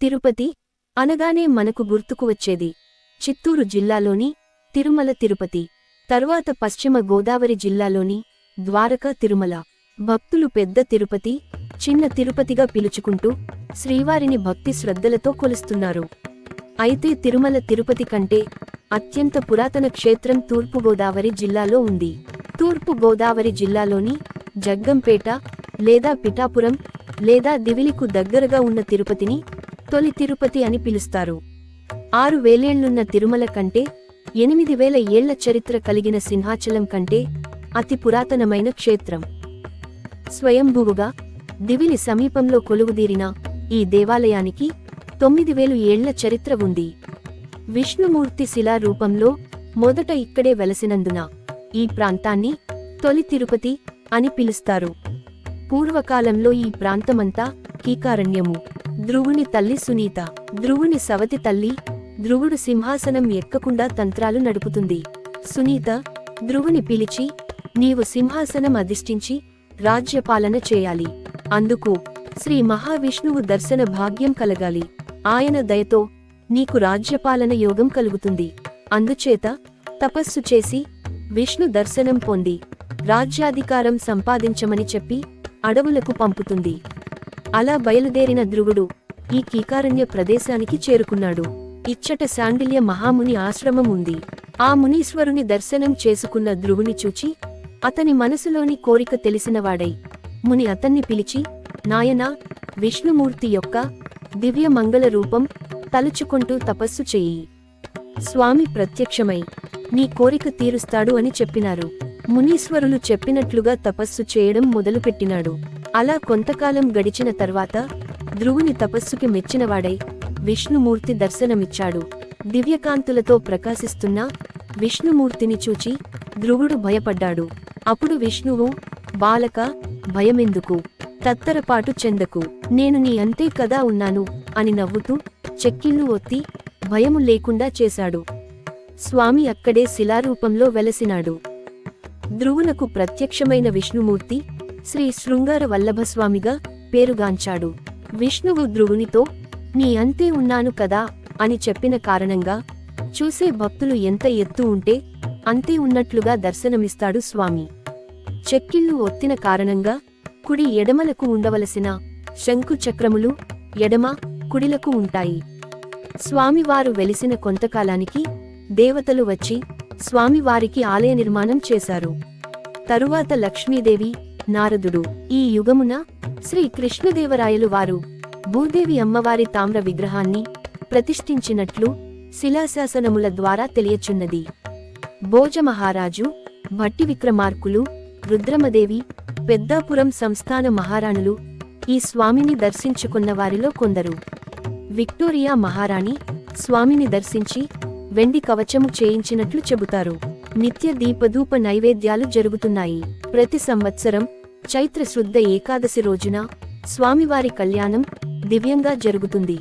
తిరుపతి అనగానే మనకు గుర్తుకు వచ్చేది. చిత్తూరు జిల్లాలోని తిరుమల తిరుపతి తరువాత పశ్చిమ గోదావరి జిల్లాలోని ద్వారక తిరుమల. భక్తులు పెద్ద తిరుపతి చిన్న తిరుపతిగా పిలుచుకుంటూ శ్రీవారిని భక్తి శ్రద్ధలతో కొలుస్తున్నారు. అయితే తిరుమల తిరుపతి కంటే అత్యంత పురాతన క్షేత్రం తూర్పు గోదావరి జిల్లాలో ఉంది. తూర్పు గోదావరి జిల్లాలోని జగ్గంపేట లేదా పిఠాపురం లేదా దివిలికు దగ్గరగా ఉన్న తిరుపతిని తొలి తిరుపతి అని పిలుస్తారు. ఆరు వేలేళ్ళున్న తిరుమల కంటే ఎనిమిది వేల ఏళ్ళ చరిత్ర కలిగిన సింహాచలం కంటే అతి పురాతనమైన క్షేత్రం. స్వయంభువుగా దివిలి సమీపంలో కొలువుదీరిన ఈ దేవాలయానికి తొమ్మిది వేలు ఏళ్ళ చరిత్ర ఉంది. విష్ణుమూర్తి శిలా రూపంలో మొదట ఇక్కడే వెలసినందున ఈ ప్రాంతాన్ని తొలి తిరుపతి అని పిలుస్తారు. పూర్వకాలంలో ఈ ప్రాంతమంతా కీకారణ్యము. ధ్రువుని తల్లి సునీత ధ్రువుని సవతి తల్లి ధ్రువుడు సింహాసనం ఎక్కకుండా తంత్రాలు నడుపుతుంది. సునీత ధ్రువుని పిలిచి నీవు సింహాసనం అధిష్ఠించి రాజ్యపాలన చేయాలి. అందుకు శ్రీ మహావిష్ణువు దర్శన భాగ్యం కలగాలి. ఆయన దయతో నీకు రాజ్యపాలన యోగం కలుగుతుంది. అందుచేత తపస్సు చేసి విష్ణు దర్శనం పొంది రాజ్యాధికారం సంపాదించమని చెప్పి అడవులకు పంపుతుంది. అలా బయలుదేరిన ధ్రువుడు ఈ కీకారణ్య ప్రదేశానికి చేరుకున్నాడు. ఇచ్చట శాండిల్య మహాముని ఆశ్రమం ఉంది. ఆ మునీశ్వరుని దర్శనం చేసుకున్న ధ్రువుని చూచి అతని మనసులోని కోరిక తెలిసినవాడై ముని అతన్ని పిలిచి నాయనా విష్ణుమూర్తి యొక్క దివ్య మంగళ రూపం తలుచుకుంటూ తపస్సు చెయ్యి. స్వామి ప్రత్యక్షమై నీ కోరిక తీరుస్తాడు అని చెప్పినారు. మునీశ్వరులు చెప్పినట్లుగా తపస్సు చేయడం మొదలుపెట్టినాడు. అలా కొంతకాలం గడిచిన తర్వాత ధ్రువుని తపస్సుకి మెచ్చినవాడై విష్ణుమూర్తి దర్శనమిచ్చాడు. దివ్యకాంతులతో ప్రకాశిస్తున్న విష్ణుమూర్తిని చూచి ధ్రువుడు భయపడ్డాడు. అప్పుడు విష్ణువు బాలక భయమెందుకు? తత్తరపాటు చెందకు. నేను నీ అంతే కదా ఉన్నాను అని నవ్వుతూ చెక్కిళ్ళు ఒత్తి భయము లేకుండా చేశాడు. స్వామి అక్కడే శిలారూపంలో వెలసినాడు. ధ్రువునకు ప్రత్యక్షమైన విష్ణుమూర్తి శ్రీ శృంగార వల్లభస్వామిగా పేరుగాంచాడు. విష్ణువు ధ్రువునితో నీ అంతే ఉన్నాను కదా అని చెప్పిన కారణంగా చూసే భక్తులు ఎంత ఎత్తు ఉంటే అంతే ఉన్నట్లుగా దర్శనమిస్తాడు స్వామి. చెక్కిళ్ళు ఒత్తిన కారణంగా కుడి ఎడమలకు ఉండవలసిన శంకు చక్రములు ఎడమ కుడిలకు ఉంటాయి. స్వామివారు వెలిసిన కొంతకాలానికి దేవతలు వచ్చి స్వామివారికి ఆలయ నిర్మాణం చేశారు. తరువాత లక్ష్మీదేవి నారదుడు. ఈ యుగమున శ్రీ కృష్ణదేవరాయలు వారు భూదేవి అమ్మవారి తామ్ర విగ్రహాన్ని ప్రతిష్ఠించినట్లు శిలాశాసనముల ద్వారా తెలియచున్నది. భోజమహారాజు భట్టి విక్రమార్కులు రుద్రమదేవి పెద్దాపురం సంస్థాన మహారాణులు ఈ స్వామిని దర్శించుకున్న వారిలో కొందరు. విక్టోరియా మహారాణి స్వామిని దర్శించి వెండి కవచము చేయించినట్లు చెబుతారు. నిత్య దీపధూప నైవేద్యాలు జరుగుతున్నాయి. ప్రతి సంవత్సరం చైత్ర శుద్ధ ఏకాదశి రోజున స్వామివారి కళ్యాణం దివ్యంగా జరుగుతుంది.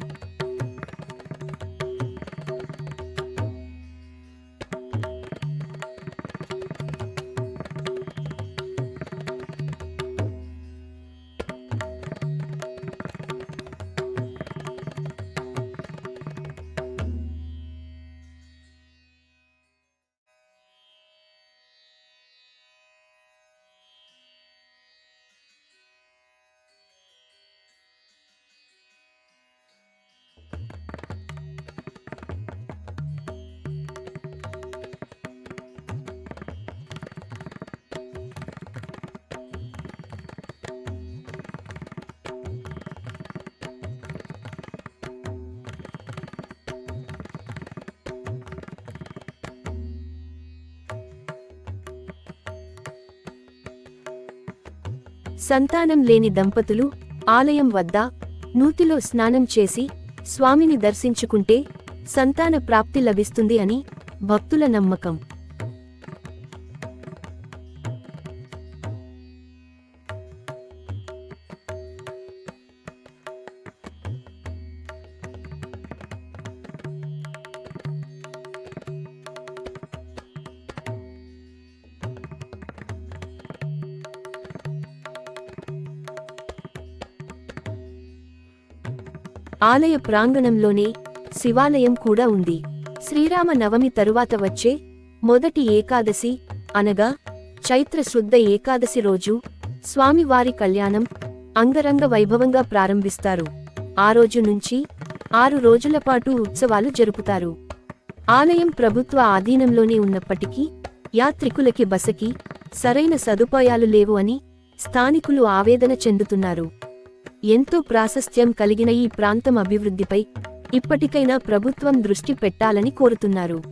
సంతానం లేని దంపతులు ఆలయం వద్ద నూతిలో స్నానం చేసి స్వామిని దర్శించుకుంటే సంతాన ప్రాప్తి లభిస్తుంది అని భక్తుల నమ్మకం. ఆలయ ప్రాంగణంలోనే శివాలయం కూడా ఉంది. శ్రీరామ నవమి తరువాత వచ్చే మొదటి ఏకాదశి అనగా చైత్ర శుద్ధ ఏకాదశి రోజు స్వామివారి కళ్యాణం అంగరంగ వైభవంగా ప్రారంభిస్తారు. ఆ రోజు నుంచి ఆరు రోజుల పాటు ఉత్సవాలు జరుపుతారు. ఆలయం ప్రభుత్వ ఆధీనంలోనే ఉన్నప్పటికీ యాత్రికులకి బసకి సరైన సదుపాయాలు లేవు అని స్థానికులు ఆవేదన చెందుతున్నారు. ఎంతో ప్రాశస్త్యం కలిగిన ఈ ప్రాంతం అభివృద్ధిపై ఇప్పటికైనా ప్రభుత్వం దృష్టి పెట్టాలని కోరుతున్నారు.